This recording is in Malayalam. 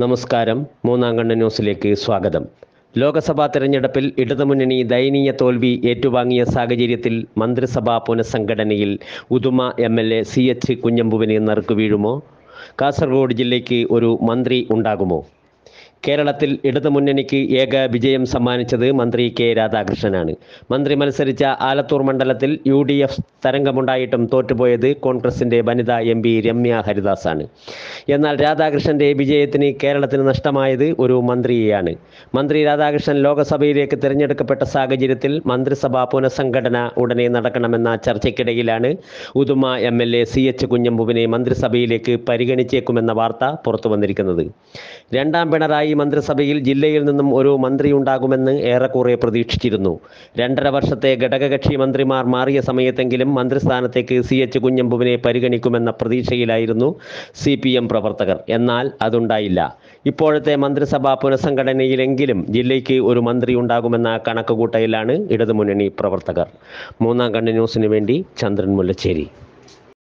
നമസ്കാരം. മൂന്നാം കണ്ണ് ന്യൂസിലേക്ക് സ്വാഗതം. ലോക്സഭാ തെരഞ്ഞെടുപ്പിൽ ഇടതുമുന്നണി ദയനീയ തോൽവി ഏറ്റുവാങ്ങിയ സാഹചര്യത്തിൽ മന്ത്രിസഭാ പുനഃസംഘടനയിൽ Uduma M L A C H കുഞ്ഞമ്പുവിന് നറുക്കു വീഴുമോ? കാസർഗോഡ് ജില്ലയ്ക്ക് ഒരു മന്ത്രി ഉണ്ടാകുമോ? കേരളത്തിൽ ഇടതുമുന്നണിക്ക് ഏക വിജയം സമ്മാനിച്ചത് മന്ത്രി കെ രാധാകൃഷ്ണനാണ്. മന്ത്രി മത്സരിച്ച ആലത്തൂർ മണ്ഡലത്തിൽ യു ഡി എഫ് തരംഗമുണ്ടായിട്ടും തോറ്റുപോയത് കോൺഗ്രസിന്റെ വനിതാ എം പി രമ്യ ഹരിദാസാണ്. എന്നാൽ രാധാകൃഷ്ണന്റെ വിജയത്തിന് കേരളത്തിന് നഷ്ടമായത് ഒരു മന്ത്രിയെയാണ്. മന്ത്രി രാധാകൃഷ്ണൻ ലോകസഭയിലേക്ക് തിരഞ്ഞെടുക്കപ്പെട്ട സാഹചര്യത്തിൽ മന്ത്രിസഭാ പുനഃസംഘടന ഉടനെ നടക്കണമെന്ന ചർച്ചയ്ക്കിടയിലാണ് Uduma M L A C H കുഞ്ഞമ്പുവിനെ മന്ത്രിസഭയിലേക്ക് പരിഗണിച്ചേക്കുമെന്ന വാർത്ത പുറത്തു വന്നിരിക്കുന്നത് രണ്ടാം പിണറായി മന്ത്രിസഭയിൽ ജില്ലയിൽ നിന്നും ഒരു മന്ത്രി ഉണ്ടാകുമെന്ന് ഏറെക്കുറെ പ്രതീക്ഷിച്ചിരുന്നു. രണ്ടര വർഷത്തെ ഘടകകക്ഷി മന്ത്രിമാർ മാറിയ സമയത്തെങ്കിലും മന്ത്രിസ്ഥാനത്തേക്ക് സി എച്ച് കുഞ്ഞമ്പുവിനെ പരിഗണിക്കുമെന്ന പ്രതീക്ഷയിലായിരുന്നു സി പി എം പ്രവർത്തകർ. എന്നാൽ അതുണ്ടായില്ല. ഇപ്പോഴത്തെ മന്ത്രിസഭാ പുനഃസംഘടനയിലെങ്കിലും ജില്ലയ്ക്ക് ഒരു മന്ത്രി ഉണ്ടാകുമെന്ന കണക്കുകൂട്ടലിലാണ് ഇടതുമുന്നണി പ്രവർത്തകർ. മൂന്നാം കണ്ണ് ന്യൂസിന് വേണ്ടി ചന്ദ്രൻ മുല്ലശ്ശേരി